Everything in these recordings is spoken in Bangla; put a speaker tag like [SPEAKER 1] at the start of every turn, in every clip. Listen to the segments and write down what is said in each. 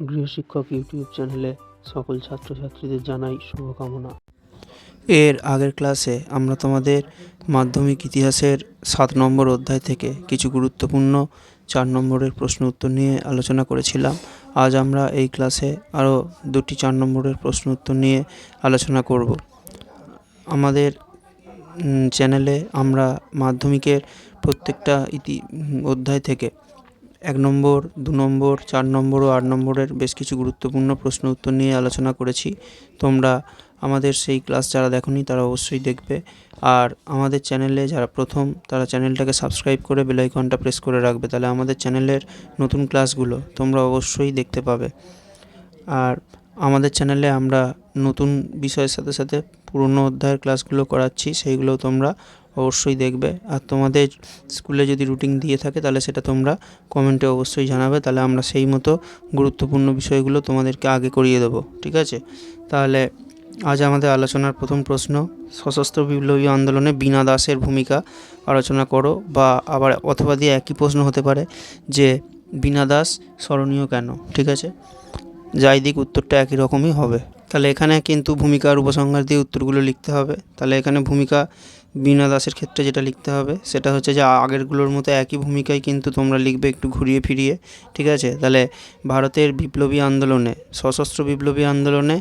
[SPEAKER 1] গৃহশিক্ষক ইউটিউব চ্যানেলে সকল ছাত্রছাত্রীদের জানাই শুভকামনা।
[SPEAKER 2] এর আগের ক্লাসে আমরা তোমাদের মাধ্যমিক ইতিহাসের সাত নম্বর অধ্যায় থেকে কিছু গুরুত্বপূর্ণ চার নম্বরের প্রশ্ন উত্তর নিয়ে আলোচনা করেছিলাম। আজ আমরা এই ক্লাসে আরও দুটি চার নম্বরের প্রশ্ন উত্তর নিয়ে আলোচনা করব। আমাদের চ্যানেলে আমরা মাধ্যমিকের প্রত্যেকটা ইতি অধ্যায় থেকে এক নম্বর, দু নম্বর, চার নম্বর ও আট নম্বরের বেশ কিছু গুরুত্বপূর্ণ প্রশ্ন উত্তর নিয়ে আলোচনা করেছি। তোমরা আমাদের সেই ক্লাস যারা দেখোনি তারা অবশ্যই দেখবে। আর আমাদের চ্যানেলে যারা প্রথম, তারা চ্যানেলটাকে সাবস্ক্রাইব করে বেল আইকনটা প্রেস করে রাখবে। তাহলে আমাদের চ্যানেলের নতুন ক্লাসগুলো তোমরা অবশ্যই দেখতে পাবে। আর আমাদের চ্যানেলে আমরা নতুন বিষয়ের সাথে সাথে পুরনো অধ্যায়ের ক্লাসগুলো করাচ্ছি সেইগুলো তোমরা অবশ্যই দেখবে। আর তোমাদের স্কুলে যদি রুটিন দিয়ে থাকে, তাহলে সেটা তোমরা কমেন্টে অবশ্যই জানাবে। তাহলে আমরা সেই মতো গুরুত্বপূর্ণ বিষয়গুলো তোমাদেরকে আগে করিয়ে দেবো, ঠিক আছে? তাহলে আজ আমাদের আলোচনার প্রথম প্রশ্ন, সশস্ত্র বিপ্লবী আন্দোলনে বীণা দাসের ভূমিকা আলোচনা করো, বা আবার অথবা দিয়ে একই প্রশ্ন হতে পারে যে, বীণা দাস স্মরণীয় কেন, ঠিক আছে? যাই দিক, উত্তরটা একই রকমই হবে। তাহলে এখানে কিন্তু ভূমিকার উপসংহার দিয়ে উত্তরগুলো লিখতে হবে। তাহলে এখানে ভূমিকা বীণা দাসের ক্ষেত্রে যেটা লিখতে হবে, সেটা হচ্ছে যে আগেরগুলোর মতো একই ভূমিকায় কিন্তু তোমরা লিখবে একটু ঘুরিয়ে ফিরিয়ে, ঠিক আছে? তাহলে ভারতের বিপ্লবী আন্দোলনে, সশস্ত্র বিপ্লবী আন্দোলনে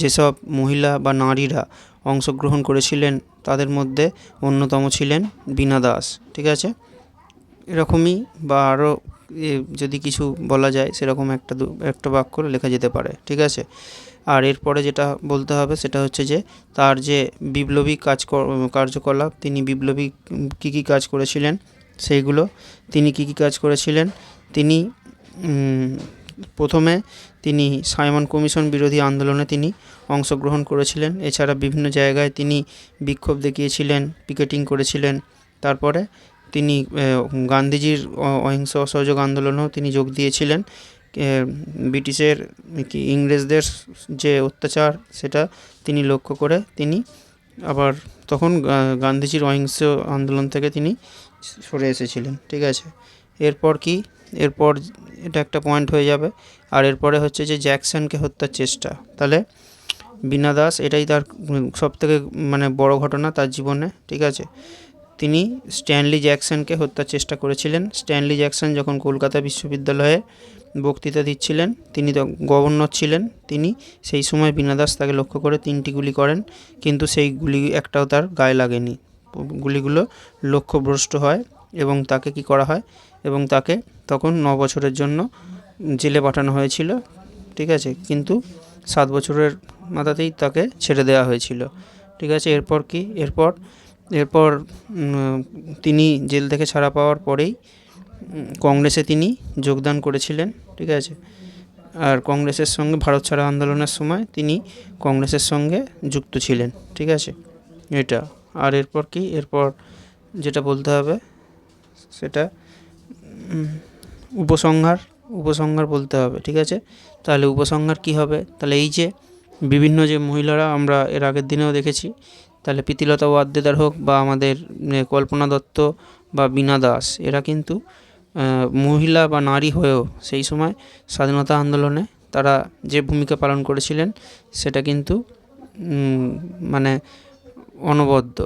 [SPEAKER 2] যেসব মহিলা বা নারীরা অংশগ্রহণ করেছিলেন, তাদের মধ্যে অন্যতম ছিলেন বীণা দাস, ঠিক আছে? এরকমই বা আরও যদি কিছু বলা যায়, সেরকম একটা একটা বাক্য লেখা যেতে পারে, ঠিক আছে? আর এরপরে যেটা বলতে হবে সেটা হচ্ছে যে তার যে বিপ্লবী কাজ কার্যকলাপ, তিনি বিপ্লবী কী কী কাজ করেছিলেন সেইগুলো, তিনি কী কী কাজ করেছিলেন, তিনি প্রথমে তিনি সাইমন কমিশন বিরোধী আন্দোলনে তিনি অংশগ্রহণ করেছিলেন। এছাড়া বিভিন্ন জায়গায় তিনি বিক্ষোভ দেখিয়েছিলেন, পিকেটিং করেছিলেন। তারপরে তিনি গান্ধীজির অহিংস অসহযোগ আন্দোলনেও তিনি যোগ দিয়েছিলেন। ব্রিটিশের কি ইংরেজদের যে অত্যাচার সেটা তিনি লক্ষ্য করে তিনি আবার তখন গান্ধীজির অহিংস আন্দোলন থেকে তিনি সরে এসেছিলেন, ঠিক আছে? এরপর কি? এরপর এটা একটা পয়েন্ট হয়ে যাবে। আর এরপরে হচ্ছে যে জ্যাকসনকে হত্যার চেষ্টা। তাহলে বীণা দাস এটাই তার সব থেকে মানে বড় ঘটনা তার জীবনে, ঠিক আছে? তিনি স্ট্যানলি জ্যাকসনকে হত্যার চেষ্টা করেছিলেন। স্ট্যানলি জ্যাকসন যখন কলকাতা বিশ্ববিদ্যালয়ে বক্তৃতা দিচ্ছিলেন, তিনি গভর্নর ছিলেন। তিনি সেই সময় বীণা দাস তাকে লক্ষ্য করে তিনটি গুলি করেন, কিন্তু সেই গুলি একটাও তার গায়ে লাগেনি। গুলিগুলো লক্ষ্যভ্রষ্ট হয় এবং তাকে কি করা হয়? এবং তাকে তখন ন বছরের জন্য জেলে পাঠানো হয়েছিল, ঠিক আছে? কিন্তু সাত বছরের মাথাতেই তাকে ছেড়ে দেওয়া হয়েছিল, ঠিক আছে? এরপর কি? এরপর এরপর তিনি জেল থেকে ছাড়া পাওয়ার পরেই কংগ্রেসে তিনি যোগদান করেছিলেন, ঠিক আছে? আর কংগ্রেসের সঙ্গে, ভারত ছাড়া আন্দোলনের সময় তিনি কংগ্রেসের সঙ্গে যুক্ত ছিলেন, ঠিক আছে? এটা। আর এরপর কি? এরপর যেটা বলতে হবে, সেটা উপসংহার উপসংহার বলতে হবে, ঠিক আছে? তাহলে উপসংহার কি হবে? তাহলে এই যে, বিভিন্ন যে মহিলারা আমরা এর আগের দিনেও দেখেছি তাহলে প্রীতিলতা ওয়াদ্দেদার হোক বা আমাদের কল্পনা দত্ত বা বীণা দাস, এরা কিন্তু মহিলা বা নারী হয়েও সেই সময় স্বাধীনতা আন্দোলনে তারা যে ভূমিকা পালন করেছিলেন, সেটা কিন্তু মানে অনবদ্য।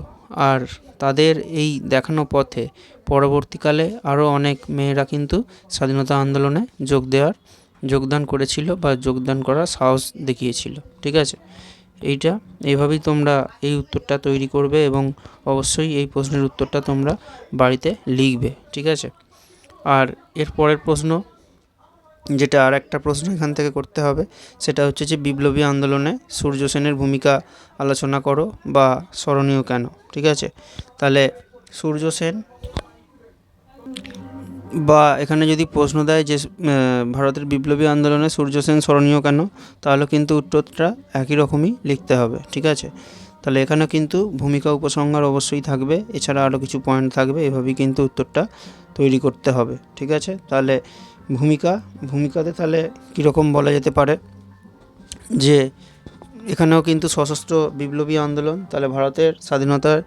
[SPEAKER 2] আর তাদের এই দেখানো পথে পরবর্তীকালে আরও অনেক মেয়েরা কিন্তু স্বাধীনতা আন্দোলনে যোগ দেওয়ার, যোগদান করেছিল বা যোগদান করার সাহস দেখিয়েছিল। ঠিক আছে? এইটা। এইভাবেই তোমরা এই উত্তরটা তৈরি করবে এবং অবশ্যই এই প্রশ্নের উত্তরটা তোমরা বাড়িতে লিখবে, ঠিক আছে? আর এর পরের প্রশ্ন, যেটা আর একটা প্রশ্ন এখান থেকে করতে হবে, সেটা হচ্ছে যে বিপ্লবী আন্দোলনে সূর্য সেনের ভূমিকা আলোচনা করো বা স্মরণীয় কেন, ঠিক আছে? তাহলে সূর্য সেন বা এখানে যদি প্রশ্ন দেয় যে ভারতের বিপ্লবী আন্দোলনে সূর্য সেন স্মরণীয় কেন? তাহলে কিন্তু উত্তরটা একই রকমই লিখতে হবে, ঠিক আছে? তাহলে এখানে কিন্তু ভূমিকা উপসংহার অবশ্যই থাকবে, এছাড়া আরও কিছু পয়েন্ট থাকবে, এভাবেই কিন্তু উত্তরটা তৈরি করতে হবে, ঠিক আছে? তাহলে ভূমিকা, ভূমিকাতে তাহলে কীরকম বলা যেতে পারে? যে, এখানেও কিন্তু সশস্ত্র বিপ্লবী আন্দোলন, তাহলে ভারতের স্বাধীনতার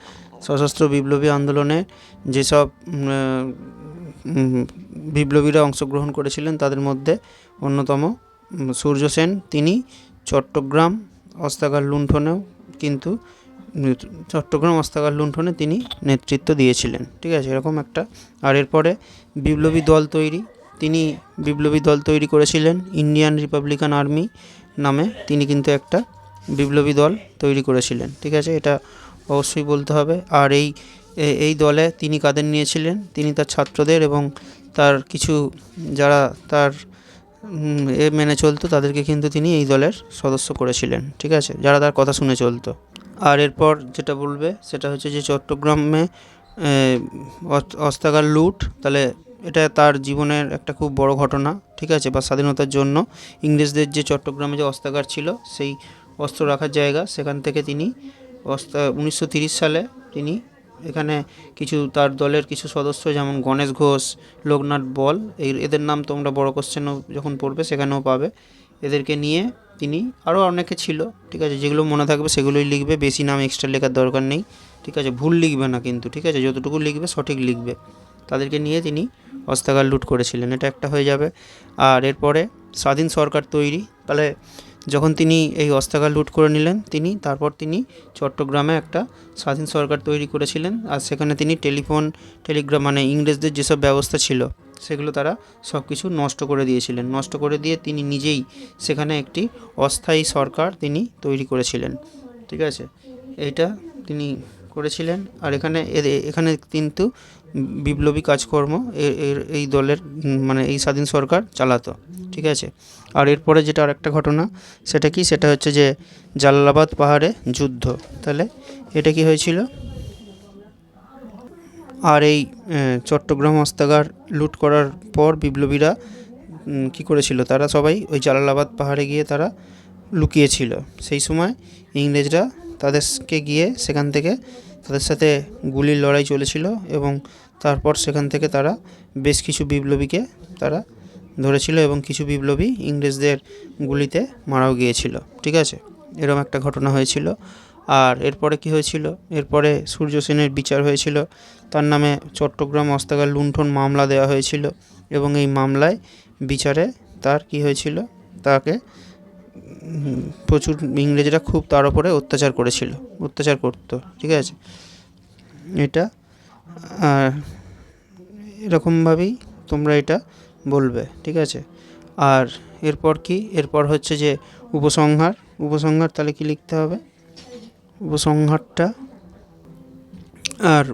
[SPEAKER 2] সশস্ত্র বিপ্লবী আন্দোলনে যেসব বিপ্লবীরা অংশগ্রহণ করেছিলেন তাদের মধ্যে অন্যতম সূর্য সেন, তিনি চট্টগ্রাম অস্ত্রাগার লুণ্ঠনেও কিন্তু চট্টগ্রাম অস্ত্রাগার লুণ্ঠনে তিনি নেতৃত্ব দিয়েছিলেন। ঠিক আছে, এরকম একটা। আর এরপরে বিপ্লবী দল তৈরি, তিনি বিপ্লবী দল তৈরি করেছিলেন ইন্ডিয়ান রিপাবলিকান আর্মি নামে, তিনি কিন্তু একটা বিপ্লবী দল তৈরি করেছিলেন। ঠিক আছে, এটা অবশ্যই বলতে হবে। আর এই এই দলে তিনি কাদের নিয়েছিলেন? তিনি তার ছাত্রদের এবং তার কিছু যারা তার এ মেনে চলতো তাদেরকে কিন্তু তিনি এই দলের সদস্য করেছিলেন ঠিক আছে? যারা তার কথা শুনে চলতো। আর এরপর যেটা বলবে সেটা হচ্ছে যে চট্টগ্রামে এ, অস- লুট তাহলে এটা তার জীবনের একটা খুব বড় ঘটনা ঠিক আছে? বা স্বাধীনতার জন্য ইংরেজদের যে চট্টগ্রামে যে অস্তাগার ছিল সেই অস্ত্র রাখার জায়গা সেখান থেকে তিনি অস্তা উনিশশো সালে তিনি এখানে কিছু তার দলের কিছু সদস্য, যেমন গণেশ ঘোষ, লোকনাথ বল, এই এদের নাম তোমরা বড় কোশ্চেনও যখন পড়বে সেখানেও পাবে। এদেরকে নিয়ে তিনি আরও অনেকে ছিল, ঠিক আছে? যেগুলো মনে থাকবে সেগুলোই লিখবে, বেশি নাম এক্সট্রা লেখার দরকার নেই, ঠিক আছে? ভুল লিখবে না কিন্তু, ঠিক আছে? যতটুকু লিখবে সঠিক লিখবে। তাদেরকে নিয়ে তিনি অস্ত্রাগার লুট করেছিলেন। এটা একটা হয়ে যাবে। আর এরপরে স্বাধীন সরকার তৈরি, তাহলে যখন তিনি এই অস্ত্রাগার লুট করে নিলেন, তিনি, তারপর তিনি চট্টগ্রামে একটা স্বাধীন সরকার তৈরি করেছিলেন আর সেখানে তিনি টেলিফোন, টেলিগ্রাম মানে ইংরেজদের যেসব ব্যবস্থা ছিল, সেগুলো তারা সব কিছু নষ্ট করে দিয়েছিলেন। নষ্ট করে দিয়ে তিনি নিজেই সেখানে একটি অস্থায়ী সরকার তিনি তৈরি করেছিলেন। ঠিক আছে? এইটা তিনি করেছিলেন। আর এখানে এখানে কিন্তু বিপ্লবী কাজকর্ম এই দলের মানে এই স্বাধীন সরকার চালাতো। ঠিক আছে? আর এরপরে যেটা আরেকটা ঘটনা, সেটা কি? সেটা হচ্ছে যে জালালাবাদ পাহাড়ে যুদ্ধ। তাহলে এটা কি হয়েছিল? আর এই চট্টগ্রাম অস্ত্রাগার লুট করার পর বিপ্লবীরা কী করেছিল? তারা সবাই ওই জালালাবাদ পাহাড়ে গিয়ে তারা লুকিয়েছিল। সেই সময় ইংরেজরা তাদেরকে গিয়ে সেখান থেকে তাদের সাথে গুলির লড়াই চলেছিল এবং তারপর সেখান থেকে তারা বেশ কিছু বিপ্লবীকে তারা ধরেছিল এবং কিছু বিপ্লবী ইংরেজদের গুলিতে মারাও গিয়েছিল। ঠিক আছে? এরকম একটা ঘটনা হয়েছিল। আর এরপরে কি হয়েছিল? এরপরে সূর্য সেনের বিচার হয়েছিল। তার নামে চট্টগ্রাম অস্ত্রাগার লুণ্ঠন মামলা দেওয়া হয়েছিল এবং এই মামলায় বিচারে তার কি হয়েছিল? তাকে প্রচুর ইংরেজরা খুব তার উপরে অত্যাচার করেছিল, অত্যাচার করতো, ঠিক আছে? এটা, আর এরকমভাবেই তোমরা এটা বলবে, ঠিক আছে? আর এরপর কি? এরপর হচ্ছে যে উপসংহার উপসংহার তাহলে কি লিখতে হবে? উপসংহারটা, আর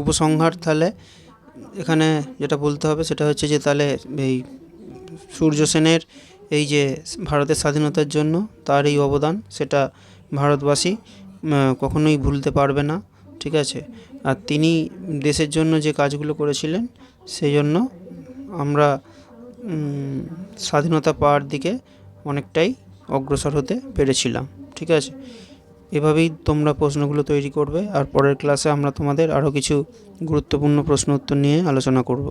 [SPEAKER 2] উপসংহার তাহলে এখানে যেটা বলতে হবে সেটা হচ্ছে যে তাহলে এই সূর্য সেনের এই যে ভারতের স্বাধীনতার জন্য তার এই অবদান, সেটা ভারতবাসী কখনোই ভুলতে পারবে না, ঠিক আছে? আর তিনি দেশের জন্য যে কাজগুলো করেছিলেন সেই জন্য আমরা স্বাধীনতা পাওয়ার দিকে অনেকটাই অগ্রসর হতে পেরেছিলাম, ঠিক আছে? এভাবেই তোমরা প্রশ্নগুলো তৈরি করবে, আর পরের ক্লাসে আমরা তোমাদের আরও কিছু গুরুত্বপূর্ণ প্রশ্ন উত্তর নিয়ে আলোচনা করব।